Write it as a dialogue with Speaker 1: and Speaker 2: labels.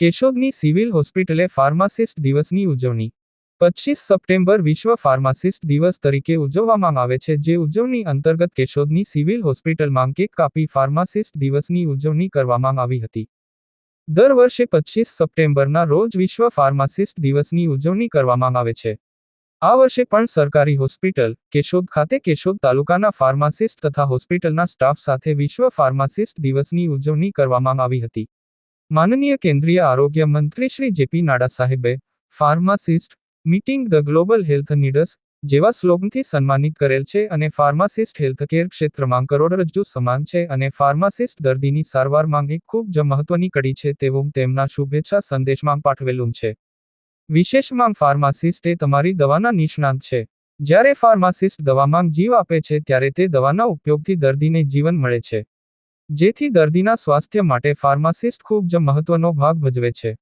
Speaker 1: કેશોદની civil હોસ્પિટલે pharmacist દિવસની ઉજવણી. પચીસ સપ્ટેમ્બર વિશ્વ ફાર્માસિસ્ટ દિવસ તરીકે ઉજવવામાં આવે છે, જે ઉજવણી અંતર્ગત કેશોદની સિવિલ હોસ્પિટલમાં કેક કાપી ફાર્માસિસ્ટ દિવસની ઉજવણી કરવામાં આવી હતી. દર વર્ષે પચીસ સપ્ટેમ્બરના રોજ વિશ્વ ફાર્માસિસ્ટ દિવસની ઉજવણી કરવામાં આવે છે. આ વર્ષે પણ સરકારી હોસ્પિટલ, કેશોદ ખાતે કેશોદ તાલુકાના ફાર્માસિસ્ટ તથા હોસ્પિટલના સ્ટાફ સાથે વિશ્વ ફાર્માસિસ્ટ દિવસની ઉજવણી કરવામાં આવી હતી. માનનીય કેન્દ્રીય આરોગ્ય મંત્રી શ્રી જેપી નાડા સાહેબે pharmacist meeting the global health needs જેવા સ્લોગનથી સન્માનિત કરેલ છે અને ફાર્માસિસ્ટ હેલ્થકેર ક્ષેત્રમાં કરોડરજ્જુ સમાન છે અને ફાર્માસિસ્ટ દર્દીની સારવારમાં એક ખૂબ જ મહત્વની કડી છે તેવું તેમના શુભેચ્છા સંદેશમાં પાઠવેલું છે. વિશેષમાં ફાર્માસિસ્ટ એ તમારી દવાના નિષ્ણાંત છે. જ્યારે ફાર્માસિસ્ટ દવામાં જીવ આપે છે ત્યારે તે દવાના ઉપયોગથી દર્દીને જીવન મળે છે. જેથી દર્દીના સ્વાસ્થ્ય માટે ફાર્માસિસ્ટ ખૂબ જ મહત્વનો ભાગ ભજવે છે.